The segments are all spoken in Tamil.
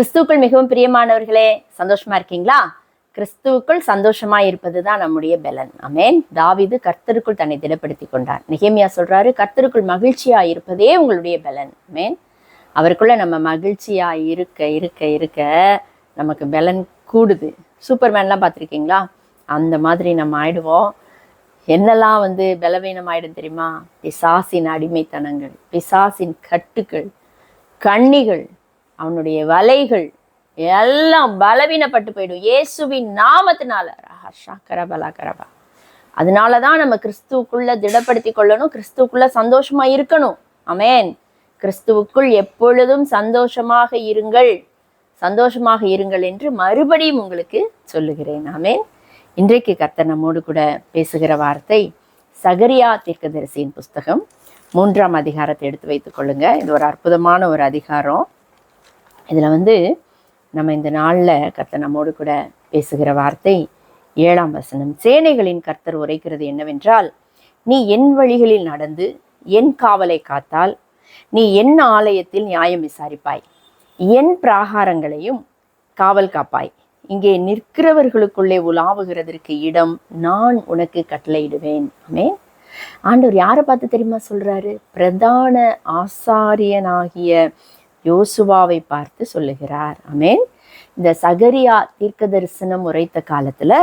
கிறிஸ்துவுக்குள் மிகவும் பிரியமானவர்களே சந்தோஷமா இருக்கீங்களா? கிறிஸ்துவுக்குள் சந்தோஷமா இருப்பது தான் நம்முடைய பலன். அமேன் தாவிது கர்த்தருக்குள் தன்னை திடப்படுத்தி கொண்டார். நிகேமியா சொல்றாரு கர்த்தருக்குள் மகிழ்ச்சியா இருப்பதே உங்களுடைய பலன். அமேன் அவருக்குள்ள நம்ம மகிழ்ச்சியா இருக்க இருக்க இருக்க நமக்கு பலன் கூடுது. சூப்பர்மேன்லாம் பார்த்துருக்கீங்களா? அந்த மாதிரி நம்ம ஆயிடுவோம். என்னெல்லாம் வந்து பலவீனம் ஆயிடும் தெரியுமா? பிசாசின் அடிமைத்தனங்கள் பிசாசின் கட்டுகள் கண்ணிகள் அவனுடைய வலைகள் எல்லாம் பலவீனப்பட்டு போயிடும். இயேசுவின் நாமத்தினால. ரஹா கரபலா கரபா அதனால தான் நம்ம கிறிஸ்துவுக்குள்ள திடப்படுத்தி கொள்ளணும். கிறிஸ்துவுக்குள்ள சந்தோஷமா இருக்கணும். அமேன் கிறிஸ்துவுக்குள் எப்பொழுதும் சந்தோஷமாக இருங்கள். சந்தோஷமாக இருங்கள் என்று மறுபடியும் உங்களுக்கு சொல்லுகிறேன். ஆமேன். இன்றைக்கு கர்த்தர் நம்மோடு கூட பேசுகிற வார்த்தை சகரியா தீர்க்கதரிசியின் புஸ்தகம் மூன்றாம் அதிகாரத்தை எடுத்து வைத்துக் கொள்ளுங்க. இது ஒரு அற்புதமான ஒரு அதிகாரம். இதில் வந்து நம்ம இந்த நாளில் கர்த்தர் நம்மோடு கூட பேசுகிற வார்த்தை ஏழாம் வசனம். சேனைகளின் கர்த்தர் உரைக்கிறது என்னவென்றால் நீ என் வழிகளில் நடந்து என் காவலை காத்தால் நீ என் ஆலயத்தில் நியாயம் விசாரிப்பாய். என் பிராகாரங்களையும் காவல் காப்பாய். இங்கே நிற்கிறவர்களுக்குள்ளே உலாவுகிறதற்கு இடம் நான் உனக்கு கட்டளையிடுவேன். ஆமே ஆண்டவர் யாரை பார்த்து தெரியுமா சொல்றாரு? பிரதான ஆசாரியனாகிய யோசுவாவை பார்த்து சொல்லுகிறார். அமேன் இந்த சகரியா தீர்க்க தரிசனம் உரைத்த காலத்தில்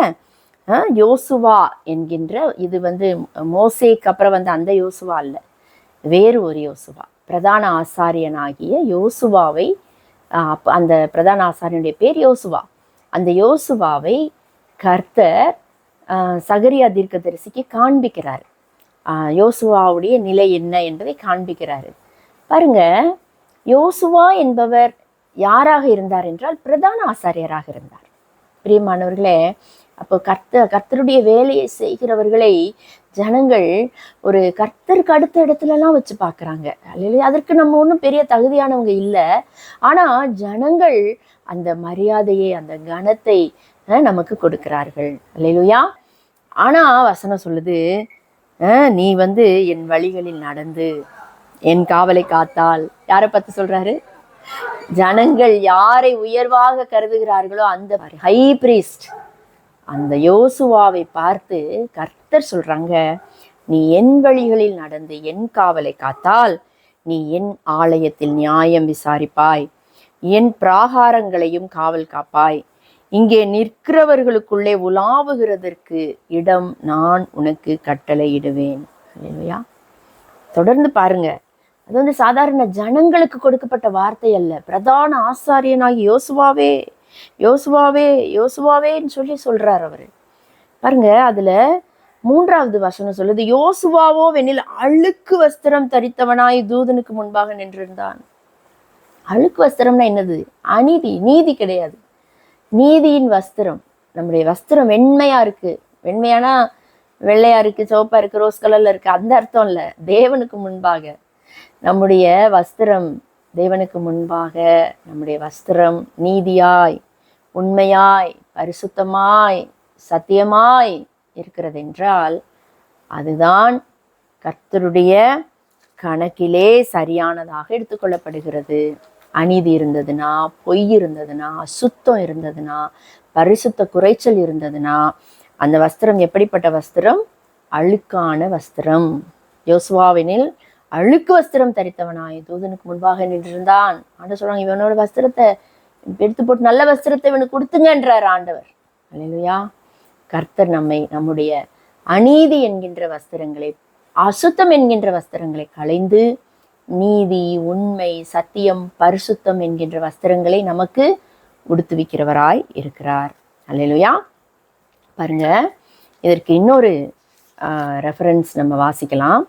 யோசுவா என்கின்ற இது வந்து மோசேக்கு அப்புறம் வந்து அந்த யோசுவா இல்லை வேறு ஒரு யோசுவா. பிரதான ஆசாரியனாகிய யோசுவாவை அப்போ அந்த பிரதான ஆசாரியனுடைய பேர் யோசுவா. அந்த யோசுவாவை கர்த்தர் சகரியா சகரியா தீர்க்கதரிசிக்கு காண்பிக்கிறார். யோசுவாவுடைய நிலை என்ன என்பதை காண்பிக்கிறாரு. பாருங்க யோசுவா என்பவர் யாராக இருந்தார் என்றால் பிரதான ஆசாரியராக இருந்தார். பிரியமானவர்களே அப்போ கர்த்த கர்த்தருடைய வேலையை செய்கிறவர்களை ஜனங்கள் ஒரு கர்த்தருக்கு அடுத்த இடத்துலலாம் வச்சு பார்க்குறாங்க. இல்லையா அதற்கு நம்ம ஒன்றும் பெரிய தகுதியானவங்க இல்லை. ஆனால் ஜனங்கள் அந்த மரியாதையை அந்த கனத்தை நமக்கு கொடுக்கிறார்கள். இல்லையா ஆனால் வசனம் சொல்லுது நீ வந்து என் வழிகளில் நடந்து என் காவலை காத்தால். யாரை பார்த்து சொல்றாரு? ஜனங்கள் யாரை உயர்வாக கருதுகிறார்களோ அந்த ஹை பிரீஸ்ட் அந்த யோசுவாவை பார்த்து கர்த்தர் சொல்றாங்க நீ என் வழிகளில் நடந்து என் காவலை காத்தால் நீ என் ஆலயத்தில் நியாயம் விசாரிப்பாய் என் பிராகாரங்களையும் காவல் காப்பாய். இங்கே நிற்கிறவர்களுக்குள்ளே உலாவுகிறதற்கு இடம் நான் உனக்கு கட்டளையிடுவேன். இல்லையா தொடர்ந்து பாருங்கள் அது வந்து சாதாரண ஜனங்களுக்கு கொடுக்கப்பட்ட வார்த்தை அல்ல. பிரதான ஆசாரியனாகி யோசுவாவே யோசுவாவே யோசுவாவேன்னு சொல்லி சொல்றார் அவர். பாருங்க அதுல மூன்றாவது வசனம் சொல்லுது யோசுவாவோ வெண்ணில் அழுக்கு வஸ்திரம் தரித்தவனாய் தூதனுக்கு முன்பாக நின்றிருந்தான். அழுக்கு வஸ்திரம்னா என்னது? அநீதி நீதி கிடையாது. நீதியின் வஸ்திரம். நம்முடைய வஸ்திரம் வெண்மையா இருக்கு. வெண்மையானா வெள்ளையா இருக்கு சிவப்பா இருக்கு ரோஸ் கலர்ல இருக்கு. அந்த அர்த்தம் இல்லை. தேவனுக்கு முன்பாக. நம்முடைய வஸ்திரம் தேவனுக்கு முன்பாக நம்முடைய வஸ்திரம் நீதியாய் உண்மையாய் பரிசுத்தமாய் சத்தியமாய் இருக்கிறதென்றால் அதுதான் கர்த்தருடைய கணக்கிலே சரியானதாக எடுத்துக்கொள்ளப்படுகிறது. அநீதி இருந்ததுன்னா பொய் இருந்ததுன்னா அசுத்தம் இருந்ததுன்னா பரிசுத்த குறைச்சல் இருந்ததுன்னா அந்த வஸ்திரம் எப்படிப்பட்ட வஸ்திரம்? அழுக்கான வஸ்திரம். யோசுவாவினில் அழுக்கு வஸ்திரம் தரித்தவனாய். தூதனுக்கு முன்பாக நின்றிருந்தான். ஆண்டவர் சொல்றாங்க இவனோட வஸ்திரத்தை எடுத்து போட்டு நல்ல வஸ்திரத்தை இவனுக்கு கொடுத்துங்கன்றார் ஆண்டவர். அல்லையா கர்த்தர் நம்மை நம்முடைய அநீதி என்கின்ற வஸ்திரங்களை அசுத்தம் என்கின்ற வஸ்திரங்களை களைந்து நீதி உண்மை சத்தியம் பரிசுத்தம் என்கின்ற வஸ்திரங்களை நமக்கு உடுத்துவிக்கிறவராய் இருக்கிறார். அல்லையா பாருங்க இதற்கு இன்னொரு ரெஃபரன்ஸ் நம்ம வாசிக்கலாம்.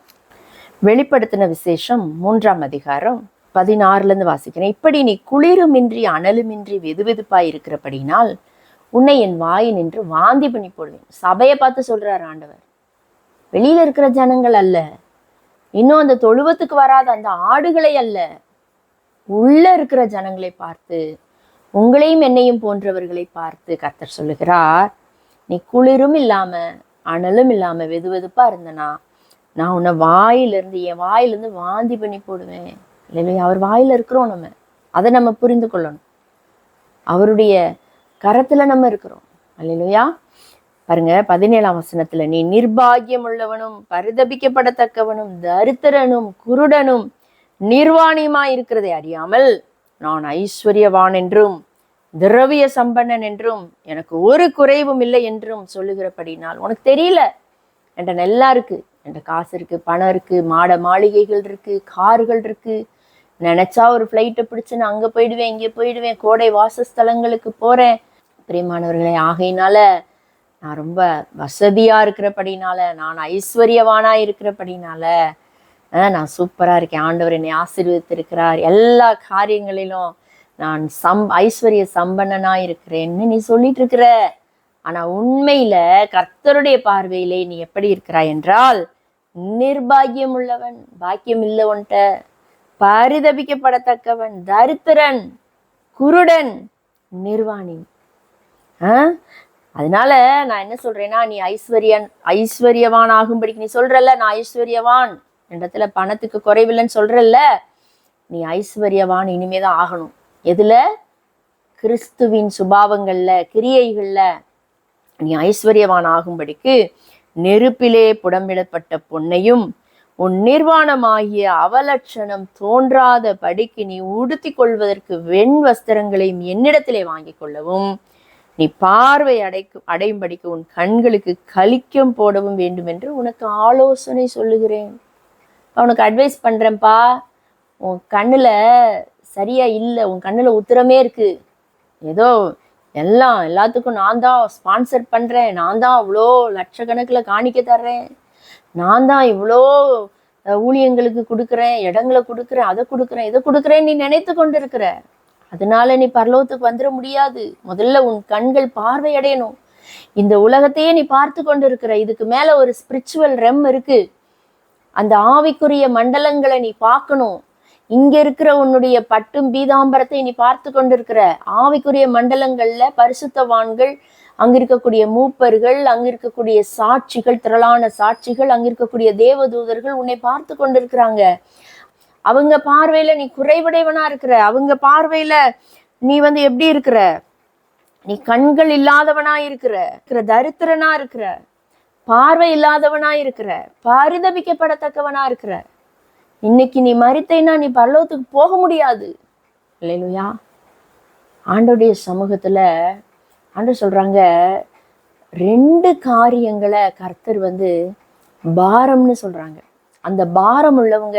வெளிப்படுத்தின விசேஷம் மூன்றாம் அதிகாரம் பதினாறுலேருந்து வாசிக்கிறேன். இப்படி நீ குளிருமின்றி அனலுமின்றி வெதுவெதுப்பாய் இருக்கிறபடினால் உன்னை என் வாயின் நின்று வாந்தி பண்ணி போடுவேன். சபையை பார்த்து சொல்கிறார் ஆண்டவர். வெளியில் இருக்கிற ஜனங்கள் அல்ல. இன்னும் அந்த தொழுவத்துக்கு வராத அந்த ஆடுகளை அல்ல. உள்ள இருக்கிற ஜனங்களை பார்த்து உங்களையும் என்னையும் போன்றவர்களை பார்த்து கர்த்தர் சொல்லுகிறார் நீ குளிரும் இல்லாம அனலும் இல்லாம வெது வெதுப்பா இருந்தனா? நான் உன்னை வாயிலிருந்து என் வாயிலிருந்து வாந்தி பண்ணி போடுவேன். இல்லையா அவர் வாயில இருக்கிறோம் நம்ம. அதை நம்ம புரிந்து கொள்ளணும். அவருடைய கரத்தில் நம்ம இருக்கிறோம். அல்லையா பாருங்க பதினேழாம் வசனத்துல நீ நிர்பாகியம் உள்ளவனும் பரிதபிக்கப்படத்தக்கவனும் தரித்திரனும் குருடனும் நிர்வாணியுமா இருக்கிறதை அறியாமல் நான் ஐஸ்வர்யவான் என்றும் திரவிய சம்பன்னன் என்றும் எனக்கு ஒரு குறைவும் இல்லை என்றும் சொல்லுகிறபடினால் உனக்கு தெரியல. என்ற நல்லா இருக்கு என்கிட்ட காசு இருக்குது பணம் இருக்குது மாட மாளிகைகள் இருக்குது கார்கள் இருக்குது நினச்சா ஒரு ஃப்ளைட்டை பிடிச்சி நான் அங்கே போயிடுவேன் இங்கே போயிடுவேன் கோடை வாசஸ்தலங்களுக்கு போகிறேன் பிரியமானவர்களே ஆகையினால நான் ரொம்ப வசதியாக இருக்கிறபடினால நான் ஐஸ்வர்யவானாக இருக்கிறபடினால நான் சூப்பராக இருக்கேன். ஆண்டவர் என்னை ஆசீர்வதித்திருக்கிறார். எல்லா காரியங்களிலும் நான் சம் ஐஸ்வர்ய சம்பன்னனா இருக்கிறேன்னு நீ சொல்லிட்டு இருக்கிற ஆனால் உண்மையில் கர்த்தருடைய பார்வையிலே நீ எப்படி இருக்கிறாய் என்றால் நிர்பாகியம் உள்ளவன் பாக்கியம் இல்லவன்ட்ட பரிதபிக்கப்படத்தக்கவன் தரித்திரன் குருடன் நிர்வாணி. அதனால நான் என்ன சொல்றேன்னா நீ ஐஸ்வர்யன் ஐஸ்வர்யவான் ஆகும்படிக்கு நீ சொல்றல நான் ஐஸ்வர்யவான் இடத்துல பணத்துக்கு குறைவில்லைன்னு சொல்றல்ல நீ ஐஸ்வர்யவான் இனிமேதான் ஆகணும். எதுல? கிறிஸ்துவின் சுபாவங்கள்ல கிரியைகள்ல நீ ஐஸ்வர்யவான் ஆகும்படிக்கு நெருப்பிலே புடமிடப்பட்ட பொன்னையும் உன் நிர்வாணமாகிய அவலட்சணம் தோன்றாத படிக்கு நீ உடுத்தி கொள்வதற்கு வெண் வஸ்திரங்களையும் என்னிடத்திலே வாங்கிக் கொள்ளவும். நீ பார்வை அடைக்கும் அடையும்படிக்கு உன் கண்களுக்கு கலிக்கம் போடவும் வேண்டும் என்று உனக்கு ஆலோசனை சொல்லுகிறேன். உனக்கு அட்வைஸ் பண்றேன்ப்பா. உன் கண்ணில் சரியா இல்லை. உன் கண்ணில் உத்தரமே இருக்கு. ஏதோ எல்லாம் எல்லாத்துக்கும் நான் தான் ஸ்பான்சர் பண்ணுறேன் நான் தான் அவ்வளோ லட்சக்கணக்கில் காணிக்க தர்றேன். நான் தான் இவ்வளோ ஊழியங்களுக்கு கொடுக்குறேன் இடங்களை கொடுக்குறேன் அதை கொடுக்குறேன் இதை கொடுக்குறேன் நீ நினைத்து கொண்டு இருக்கிற அதனால நீ பரலோகத்துக்கு வந்துட முடியாது. முதல்ல உன் கண்கள் பார்வையடையணும் இந்த உலகத்தையே நீ பார்த்து கொண்டு இருக்கிற இதுக்கு மேல ஒரு ஸ்பிரிச்சுவல் ரெம் இருக்கு. அந்த ஆவிக்குரிய மண்டலங்களை நீ பார்க்கணும். இங்க இருக்கிற உன்னுடைய பட்டும் பீதாம்பரத்தை நீ பார்த்து கொண்டிருக்கிற ஆவிக்குரிய மண்டலங்கள்ல பரிசுத்தவான்கள் அங்க இருக்கக்கூடிய மூப்பர்கள் அங்க இருக்கக்கூடிய சாட்சிகள் திரளான சாட்சிகள் அங்க இருக்கக்கூடிய தேவதூதர்கள் உன்னை பார்த்து கொண்டிருக்கிறாங்க. அவங்க பார்வையில நீ குறைவுடையவனா இருக்கிற. அவங்க பார்வையில நீ வந்து எப்படி இருக்கிற? நீ கண்கள் இல்லாதவனா இருக்கிற. இருக்கிற தரித்திரனா இருக்கிற. பார்வை இல்லாதவனா இருக்கிற. பரிதபிக்கப்படத்தக்கவனா இருக்கிற. இன்னைக்கு நீ மறித்தேன்னா நீ பரலோகத்துக்கு போக முடியாது. இல்லையா ஆண்டோடைய சமூகத்தில் ஆண்டு சொல்கிறாங்க ரெண்டு காரியங்களை கர்த்தர் வந்து பாரம்னு சொல்கிறாங்க அந்த பாரம் உள்ளவங்க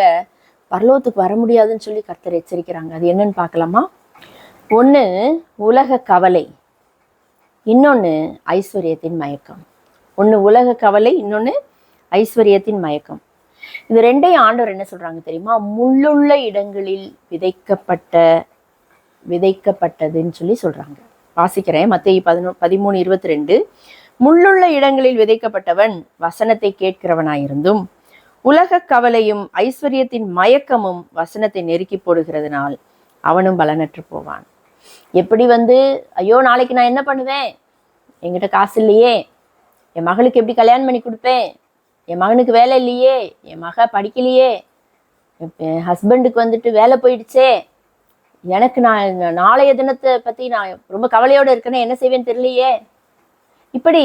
பரலோகத்துக்கு வர முடியாதுன்னு சொல்லி கர்த்தர் எச்சரிக்கிறாங்க. அது என்னன்னு பார்க்கலாமா? ஒன்று உலக கவலை. இன்னொன்று ஐஸ்வர்யத்தின் மயக்கம். ஒன்று உலக கவலை இன்னொன்று ஐஸ்வர்யத்தின் மயக்கம். இது ரெண்டையும் ஆண்டவர் என்ன சொல்றாங்க தெரியுமா? முள்ளுள்ள இடங்களில் விதைக்கப்பட்ட விதைக்கப்பட்டதுன்னு சொல்லி சொல்றாங்க. வாசிக்கிறேன். மத்திய பதினோ பதிமூணு இருபத்தி ரெண்டு முள்ளுள்ள இடங்களில் விதைக்கப்பட்டவன் வசனத்தை கேட்கிறவனாயிருந்தும் உலக கவலையும் ஐஸ்வர்யத்தின் மயக்கமும் வசனத்தை நெருக்கி போடுகிறதுனால் அவனும் பலனற்று போவான். எப்படி வந்து ஐயோ நாளைக்கு நான் என்ன பண்ணுவேன்? என்கிட்ட காசு இல்லையே. என் மகளுக்கு எப்படி கல்யாணம் பண்ணி கொடுப்பேன்? என் மகனுக்கு வேலை இல்லையே என் மக படிக்கலையே என் ஹஸ்பண்டுக்கு வந்துட்டு வேலை போயிடுச்சே. எனக்கு நான் நாளைய தினத்தை பற்றி நான் ரொம்ப கவலையோடு இருக்கேன்னு என்ன செய்வேன்னு தெரியலையே. இப்படி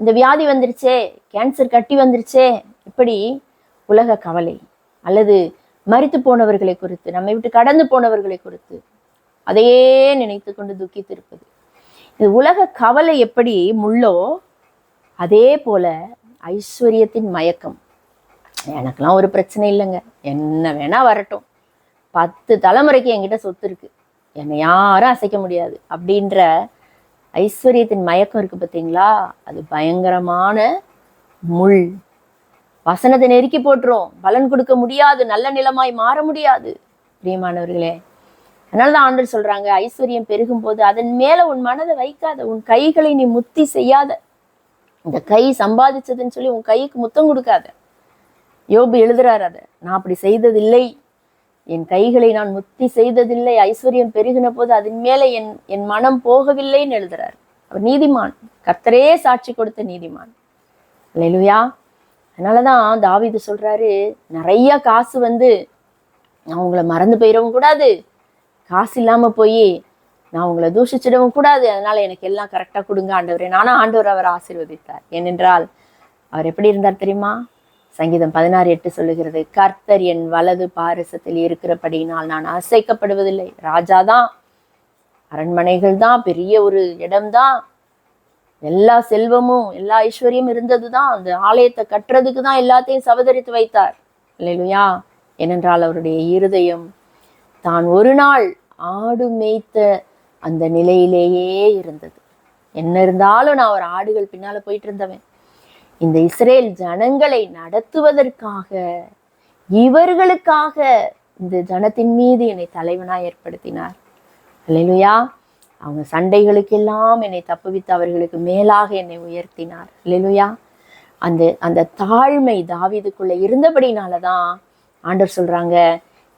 இந்த வியாதி வந்துருச்சே கேன்சர் கட்டி வந்துருச்சே இப்படி உலக கவலை அல்லது மறித்து போனவர்களை குறித்து நம்மை விட்டு கடந்து போனவர்களை குறித்து அதையே நினைத்து கொண்டு துக்கித்திருப்பது. இது உலக கவலை எப்படி முள்ளோ அதே போல ஐஸ்வர்யத்தின் மயக்கம். எனக்கெல்லாம் ஒரு பிரச்சனை இல்லைங்க. என்ன வேணால் வரட்டும். பத்து தலைமுறைக்கு என்கிட்ட சொத்து இருக்கு. என்னை யாரும் அசைக்க முடியாது. அப்படின்ற ஐஸ்வர்யத்தின் மயக்கம் இருக்கு பார்த்தீங்களா? அது பயங்கரமான முள். வசனத்தை நெருக்கி போட்டுரும். பலன் கொடுக்க முடியாது. நல்ல நிலமாய் மாற முடியாது. பிரியமானவர்களே அதனால தான் ஆண்டவர் சொல்றாங்க ஐஸ்வர்யம் பெருகும் போது அதன் மேலே உன் மனதை வைக்காத உன் கைகளை நீ முத்தி செய்யாத. இந்த கை சம்பாதிச்சதுன்னு சொல்லி உன் கைக்கு முத்தம் கொடுக்காத. யோபு எழுதுறாரு அதை. நான் அப்படி செய்ததில்லை. என் கைகளை நான் முத்தி செய்ததில்லை. ஐஸ்வர்யம் பெருகின போது அதன் மேலே என் என் மனம் போகவில்லைன்னு எழுதுறார். அவர் நீதிமான். கர்த்தரே சாட்சி கொடுத்த நீதிமான். அல்லேலூயா. அதனாலதான் தாவிது சொல்றாரு நிறைய காசு வந்து நான் உங்களை மறந்து போயிடவும் கூடாது. காசு இல்லாம போய் நான் உங்களை தூஷிச்சிடவும் கூடாது. அதனால எனக்கு எல்லாம் கரெக்டாக கொடுங்க ஆண்டவரே. நானும் ஆண்டவர் அவர் ஆசீர்வதித்தார். ஏனென்றால் அவர் எப்படி இருந்தார் தெரியுமா? சங்கீதம் பதினாறு எட்டு சொல்லுகிறது கர்த்தர் என் வலது பாரசத்தில் இருக்கிறபடியினால் நான் அசைக்கப்படுவதில்லை. ராஜா தான் அரண்மனைகள் தான் பெரிய ஒரு இடம்தான் எல்லா செல்வமும் எல்லா ஐஸ்வர்யம் இருந்தது தான். அந்த ஆலயத்தை கட்டுறதுக்கு தான் எல்லாத்தையும் சவதரித்து வைத்தார். இல்லையா ஏனென்றால் அவருடைய இருதயம் தான் ஒரு நாள் ஆடு மேய்த்த அந்த நிலையிலேயே இருந்தது. என்ன இருந்தாலும் நான் ஒரு ஆடுகள் பின்னால போயிட்டு இருந்தவன் இந்த இஸ்ரேல் ஜனங்களை நடத்துவதற்காக இவர்களுக்காக இந்த ஜனத்தின் மீது என்னை தலைவனாய் ஏற்படுத்தினார். இல்லையா அவங்க சண்டைகளுக்கெல்லாம் என்னை தப்புவித்து அவர்களுக்கு மேலாக என்னை உயர்த்தினார். இல்லையா அந்த அந்த தாழ்மை தாவிதுக்குள்ள இருந்தபடினால தான் ஆண்டவர் சொல்றாங்க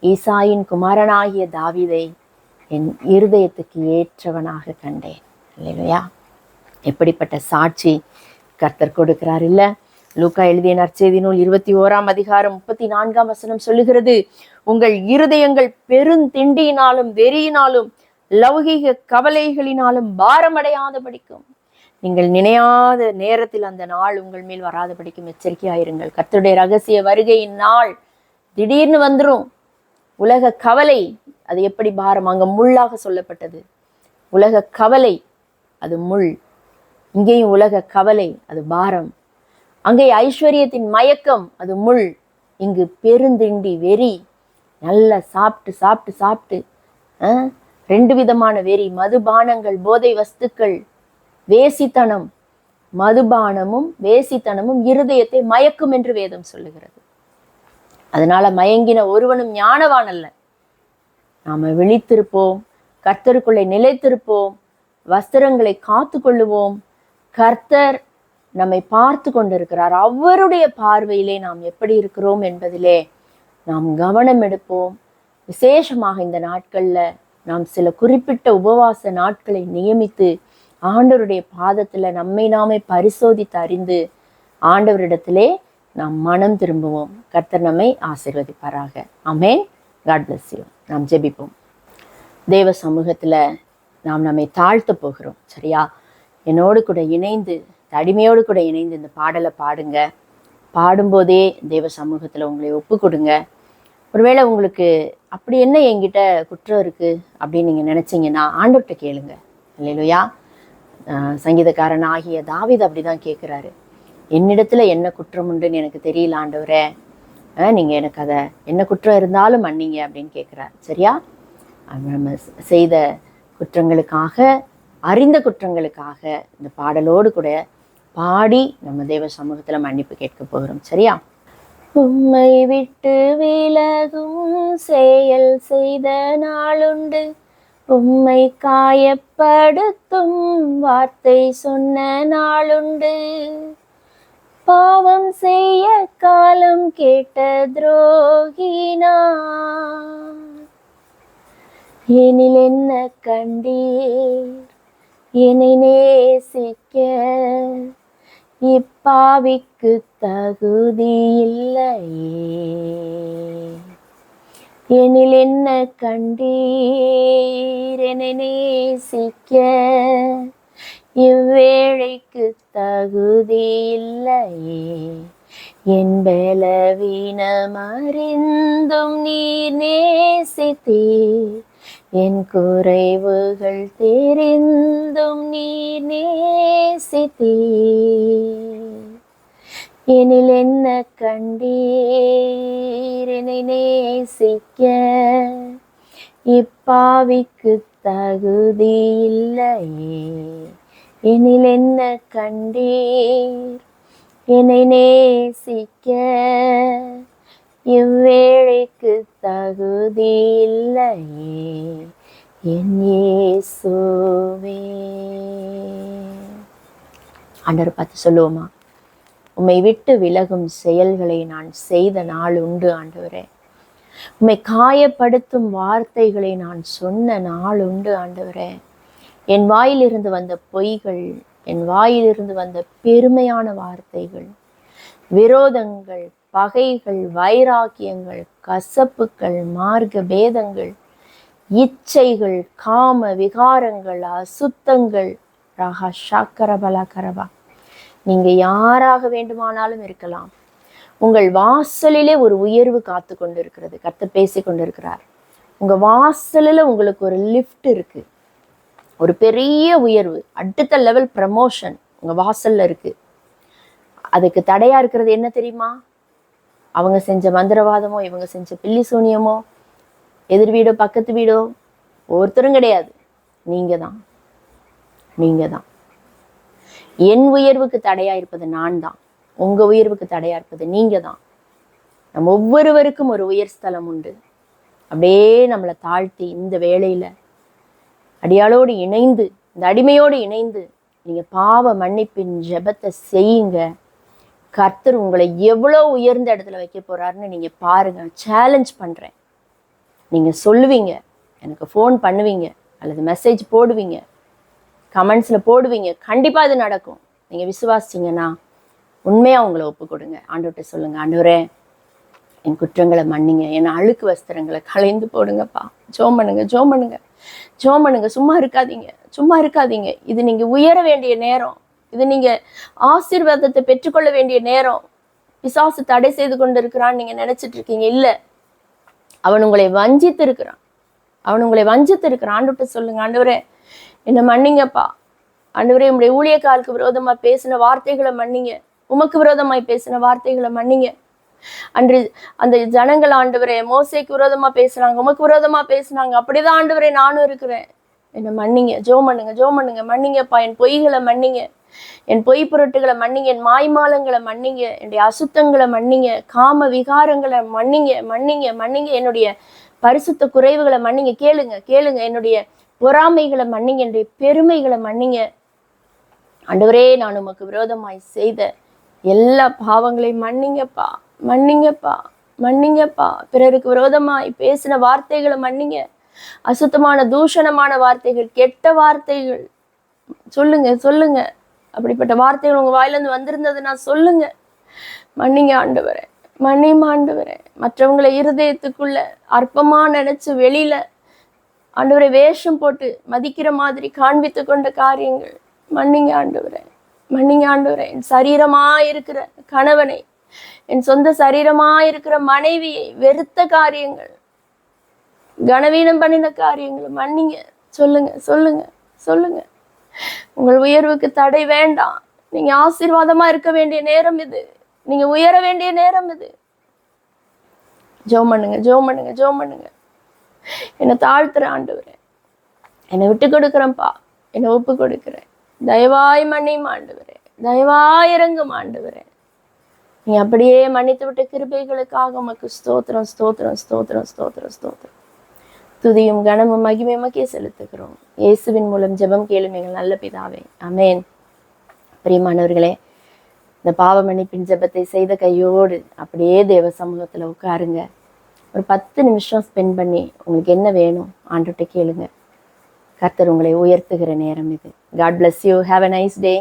ஈசாயின் குமாரனாகிய தாவிதை என் இருதயத்துக்கு ஏற்றவனாக கண்டேன். இல்லையா எப்படிப்பட்ட சாட்சி கர்த்தர் கொடுக்கிறார் இல்லை? லூக்கா எழுதிய நற்செய்தி நூல் இருபத்தி ஓராம் அதிகாரம் முப்பத்தி நான்காம் வசனம் சொல்லுகிறது உங்கள் இருதயங்கள் பெருந்திண்டியினாலும் வெறியினாலும் லௌகீக கவலைகளினாலும் பாரமடையாத படிக்கும் நீங்கள் நினையாத நேரத்தில் அந்த நாள் உங்கள் மேல் வராத படிக்கும் எச்சரிக்கையாயிருங்கள். கர்த்தருடைய ரகசிய வருகையின் நாள் திடீர்னு வந்துடும் உலக கவலை அது எப்படி பாரம்? அங்க முள்ளாக சொல்லப்பட்டது. உலக கவலை அது முள். இங்கேயும் உலக கவலை அது பாரம். அங்கே ஐஸ்வர்யத்தின் மயக்கம் அது முள். இங்கு பெருந்திண்டி வெறி. நல்லா சாப்பிட்டு சாப்பிட்டு சாப்பிட்டு ஆ, ரெண்டு விதமான வெறி. மதுபானங்கள் போதை வஸ்துக்கள் வேசித்தனம். மதுபானமும் வேசித்தனமும் இருதயத்தை மயக்கும் என்று வேதம் சொல்லுகிறது. அதனால மயங்கின ஒருவனும் ஞானவான் அல்ல. நாம விழித்திருப்போம் கர்த்தருக்குள்ளே நிலைத்திருப்போம் வஸ்திரங்களை காத்து கொள்ளுவோம் கர்த்தர் நம்மை பார்த்து கொண்டிருக்கிறார். அவருடைய பார்வையிலே நாம் எப்படி இருக்கிறோம் என்பதிலே நாம் கவனம் எடுப்போம். விசேஷமாக இந்த நாட்களில் நாம் சில குறிப்பிட்ட உபவாச நாட்களை நியமித்து ஆண்டவருடைய பாதத்தில் நம்மை நாமே பரிசோதித்து அறிந்து ஆண்டவரிடத்திலே நாம் மனம் திரும்புவோம். கர்த்தர் நம்மை ஆசிர்வதிப்பாராக. அமேன் காட் பிளஸ் யூ நாம் ஜெபிப்போம். தேவ சமூகத்தில் நாம் நம்மை தாழ்த்த போகிறோம். சரியா? என்னோடு கூட இணைந்து தடிமையோடு கூட இணைந்து இந்த பாடலை பாடுங்க. பாடும்போதே தேவ சமூகத்தில் உங்களை ஒப்பு கொடுங்க ஒருவேளை உங்களுக்கு அப்படி என்ன என்கிட்ட குற்றம் இருக்குது அப்படின்னு நீங்கள் நினச்சிங்கன்னா ஆண்டவர்கிட்ட கேளுங்க. இல்லையிலையா சங்கீதக்காரன் ஆகிய தாவீது அப்படிதான் கேட்குறாரு என்னிடத்துல என்ன குற்றம் உண்டுன்னு எனக்கு தெரியல ஆண்டவரே. நீங்கள் எனக்கு அதை என்ன குற்றம் இருந்தாலும் மன்னிங்க அப்படின்னு கேட்குறார் சரியா? நம்ம செய்த குற்றங்களுக்காக அறிந்த குற்றங்களுக்காக இந்த பாடலோடு கூட பாடி நம்ம தேவ சமூகத்தில் மன்னிப்பு கேட்க போகிறோம் சரியா? உம்மை விட்டு விலகும் செயல் செய்த நாளுண்டு. உம்மை காயப்படுத்தும் வார்த்தை சொன்ன நாளுண்டு. பாவம் செய்ய காலம் கேட்ட துரோகினா. எனில் என்ன கண்டீர்? என்னை நேசிக்க இப்பாவிக்கு தகுதி இல்லையே. எனில் என்ன கண்டீர்? என்னை நேசிக்க இவ்வேழைக்கு தகுதி இல்லையே என் பலவீனம் அறிந்தும் நீர் நேசித்தீர். என் குறைவுகள் தெரிந்தும் நீர் நேசித்தீர். எனில் என்ன கண்டீர்? என்னை நேசிக்க. இப்பாவிக்கு தகுதி இல்லையே எனில் என்ன கண்டீர்? என்னை நேசிக்க இவ்வேளைக்கு தகுதி இல்லையே என் இயேசுவே. ஆண்டவர் பார்த்து சொல்லுவோமா? உம்மை விட்டு விலகும் செயல்களை நான் செய்த நாள் உண்டு ஆண்டவரே. உம்மை காயப்படுத்தும் வார்த்தைகளை நான் சொன்ன நாள் உண்டு ஆண்டவரே. என் வாயிலிருந்து வந்த பொய்கள் என் வாயிலிருந்து வந்த பெருமையான வார்த்தைகள் விரோதங்கள் பகைகள் வைராக்கியங்கள் கசப்புக்கள் மார்க்க பேதங்கள் இச்சைகள் காம விகாரங்கள் அசுத்தங்கள் ராகா ஷாக்கரபலா கரபா. நீங்க யாராக வேண்டுமானாலும் இருக்கலாம். உங்கள் வாசலிலே ஒரு உயர்வு காத்து கொண்டிருக்கிறது கர்த்தர் பேசி கொண்டிருக்கிறார் உங்க வாசலில் உங்களுக்கு ஒரு லிஃப்ட் இருக்கு. ஒரு பெரிய உயர்வு. அடுத்த லெவல் ப்ரமோஷன் உங்கள் வாசல்ல இருக்கு. அதுக்கு தடையா இருக்கிறது என்ன தெரியுமா? அவங்க செஞ்ச மந்திரவாதமோ இவங்க செஞ்ச பில்லி சூனியமோ எதிர் வீடோ பக்கத்து வீடோ ஒருத்தரும் கிடையாது. நீங்க தான். நீங்க தான். என் உயர்வுக்கு தடையா இருப்பது நான் தான். உங்க உயர்வுக்கு தடையா இருப்பது நீங்க தான். நம்ம ஒவ்வொருவருக்கும் ஒரு உயர் ஸ்தலம் உண்டு. அப்படியே நம்மளை தாழ்த்தி இந்த வேலையில் அடியாளோடு இணைந்து இந்த அடிமையோடு இணைந்து நீங்கள் பாவ மன்னிப்பின் ஜெபத்தை செய்யுங்க. கர்த்தர் உங்களை எவ்வளோ உயர்ந்த இடத்துல வைக்க போகிறாருன்னு நீங்கள் பாருங்கள் சேலஞ்ச் பண்ணுறேன் நீங்கள் சொல்லுவீங்க எனக்கு ஃபோன் பண்ணுவீங்க அல்லது மெசேஜ் போடுவீங்க கமெண்ட்ஸில் போடுவீங்க. கண்டிப்பாக இது நடக்கும். நீங்கள் விசுவாசிச்சீங்கன்னா உண்மையாக உங்களை ஒப்பு கொடுங்க ஆண்டவர்கிட்ட சொல்லுங்கள் ஆண்டவரே என் குற்றங்களை மன்னிங்க. என் அழுக்கு வஸ்திரங்களை களைந்து போடுங்கப்பா. ஜோம் பண்ணுங்க ஜோம் பண்ணுங்க. ஜோம் பண்ணுங்க சும்மா இருக்காதீங்க. சும்மா இருக்காதீங்க. இது நீங்க உயர வேண்டிய நேரம். இது நீங்க ஆசீர்வாதத்தை பெற்றுக்கொள்ள வேண்டிய நேரம். பிசாசு தடை செய்து கொண்டு இருக்கிறான்னு நீங்க நினைச்சிட்டு இருக்கீங்க இல்ல. அவன் உங்களை வஞ்சித்து இருக்கிறான் அவன் உங்களை வஞ்சித்து இருக்கிறான் ஆண்டுகிட்ட சொல்லுங்க ஆண்டவரே என்ன மன்னிங்கப்பா. ஆண்டவரே உங்களுடைய ஊழியக்காலுக்கு விரோதமா பேசின வார்த்தைகளை மன்னிங்க. உமக்கு விரோதமாய் பேசின வார்த்தைகளை மன்னிங்க. அன்று அந்த ஜனங்கள் ஆண்டவரே மோசைக்கு விரோதமா பேசுனாங்க உமக்கு விரோதமா பேசுனாங்க. அப்படிதான் ஆண்டவரே நானும் இருக்கிறேன். என்னை மன்னிங்க ஜோ பண்ணுங்க ஜோ பண்ணுங்க. மன்னிங்கப்பா என் பொய்களை மன்னிங்க. என் பொய் பொருட்டுகளை மன்னிங்க என் மாய்மாலங்களை மன்னிங்க என்னுடைய அசுத்தங்களை மன்னிங்க காம விகாரங்களை மன்னிங்க மன்னிங்க மன்னிங்க. என்னுடைய பரிசுத்த குறைவுகளை மன்னிங்க. கேளுங்க கேளுங்க. என்னுடைய பொறாமைகளை மன்னிங்க என்னுடைய பெருமைகளை மன்னிங்க. ஆண்டவரே நான் உமக்கு விரோதமாய் செய்த எல்லா பாவங்களையும் மன்னிங்கப்பா. மன்னிங்கப்பா மன்னிங்கப்பா. பிறருக்கு விரோதமாய் பேசின வார்த்தைகளை மன்னிங்க. அசுத்தமான தூஷணமான வார்த்தைகள் கெட்ட வார்த்தைகள். சொல்லுங்க சொல்லுங்க. அப்படிப்பட்ட வார்த்தைகள் உங்க வாயிலிருந்து வந்திருந்ததுன்னா சொல்லுங்க. மன்னிங்க ஆண்டவரே மன்னியும் வரேன் மற்றவங்களை இருதயத்துக்குள்ள அற்பமா நினைச்சு வெளியில ஆண்டவரை வேஷம் போட்டு மதிக்கிற மாதிரி காண்பித்து கொண்ட காரியங்கள். மன்னிங்க ஆண்டவரே மன்னிங்க ஆண்டவரே. என் சரீரமா இருக்கிற கணவனை என் சொந்த சரீரமா இருக்கிற மனைவியை வெறுத்த காரியங்கள் கனவீனம் பண்ணின காரியங்களை மன்னிங்க. சொல்லுங்க சொல்லுங்க சொல்லுங்க. உங்கள் உயர்வுக்கு தடை வேண்டாம். நீங்க ஆசீர்வாதமா இருக்க வேண்டிய நேரம் இது. நீங்க உயர வேண்டிய நேரம் இது. ஜோம் பண்ணுங்க ஜோம் பண்ணுங்க ஜோம் பண்ணுங்க. என்னை தாழ்த்துற ஆண்டவரே. என்னை விட்டு கொடுக்குறேன்ப்பா. என்னை ஒப்பு கொடுக்குறேன். தயவாய் மன்னியும் ஆண்டவரே. தயவாய் இறங்கும் ஆண்டவரே. நீ அப்படியே மன்னித்து விட்ட கிருபைகளுக்காக உமக்கு ஸ்தோத்திரம் ஸ்தோத்திரம் ஸ்தோத்திரம் ஸ்தோத்திரம் ஸ்தோத்திரம். துதியும் கனமும் மகிமையுமக்கே செலுத்துகிறோம். இயேசுவின் மூலம் ஜெபம் கேளும் எங்கள் நல்ல பிதாவே. அமேன் பிரியமானவர்களே இந்த பாவ மன்னிப்பின் ஜெபத்தை செய்த கையோடு அப்படியே தேவ சமூகத்தில் உட்காருங்க. ஒரு பத்து நிமிஷம் ஸ்பெண்ட் பண்ணி உங்களுக்கு என்ன வேணும் ஆண்டுகிட்ட கேளுங்க. கர்த்தர் உங்களை உயர்த்துகிற நேரம் இது. God bless you have a nice day